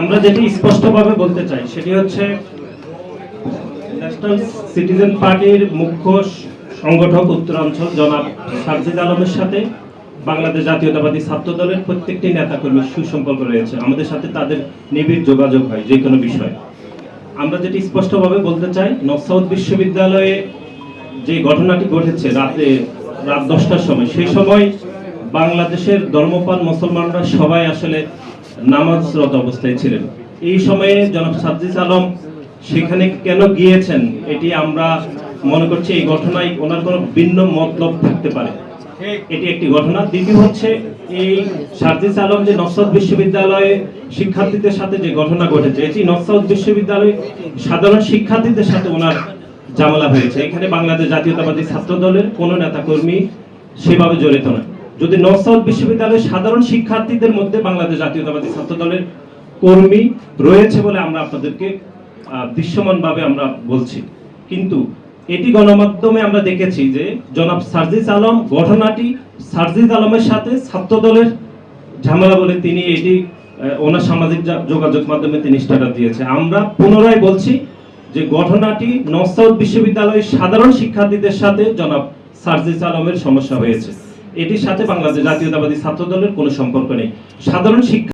আমরা যেটি স্পষ্টভাবে বলতে চাই, সেটি হচ্ছে ন্যাশনাল সিটিজেন পার্টির মুখ্য সংগঠক উত্তরাঞ্চল জনাব সারজিদ আলমের সাথে বাংলাদেশ জাতীয়তাবাদী ছাত্র দলের প্রত্যেকটি নেতাকর্মীর সুসম্পর্ক রয়েছে। আমাদের সাথে তাদের নিবিড় যোগাযোগ হয়, যে কোনো বিষয়ে। আমরা যেটি স্পষ্টভাবে বলতে চাই নকসাউদ বিশ্ববিদ্যালয়ে যে ঘটনাটি ঘটেছে রাতে, রাত দশটার সময়, সেই সময় বাংলাদেশের ধর্মপাল মুসলমানরা সবাই আসলে নামাজরত অবস্থায় ছিলেন। এই সময়ে জনাব সাজ্জিদ আলম সেখানে কেন গিয়েছেন, এটি আমরা মনে করছি এই ঘটনায় ওনার কোনো ভিন্ন মতলব থাকতে পারে। এটি একটি ঘটনা। দ্বিতীয় হচ্ছে এই সার্জিস আলম যে নকসাদ বিশ্ববিদ্যালয়ে শিক্ষার্থীদের সাথে যে ঘটনা ঘটেছে, এটি নকসাদ বিশ্ববিদ্যালয়ে সাধারণ শিক্ষার্থীদের সাথে ওনার ঝামেলা হয়েছে। এখানে বাংলাদেশ জাতীয়তাবাদী ছাত্র দলের কোনো নেতাকর্মী সেভাবে জড়িত নয়। যদি নকসাদ বিশ্ববিদ্যালয়ের সাধারণ শিক্ষার্থীদের মধ্যে বাংলাদেশ জাতীয়তাবাদী ছাত্র দলের কর্মী রয়েছে বলে আমরা আপনাদেরকে দৃশ্যমানভাবে আমরা বলছি। কিন্তু এটি গণমাধ্যমে আমরা দেখেছি যে জনাব সার্জিস আলম ঘটনাটি সার্জিস আলমের সাথে ছাত্র দলের ঝামেলা বলে তিনি এটি ওনার সামাজিক যোগাযোগ মাধ্যমে তিনি স্ট্যাটাস দিয়েছে। আমরা পুনরায় বলছি যে ঘটনাটি নসাউদ বিশ্ববিদ্যালয়ের সাধারণ শিক্ষার্থীদের সাথে জনাব সার্জিস আলমের সমস্যা হয়েছে। এটির সাথে বাংলাদেশ জাতীয়তাবাদী ছাত্র দলের কোনো সম্পর্ক নেই। সাধারণ শিক্ষা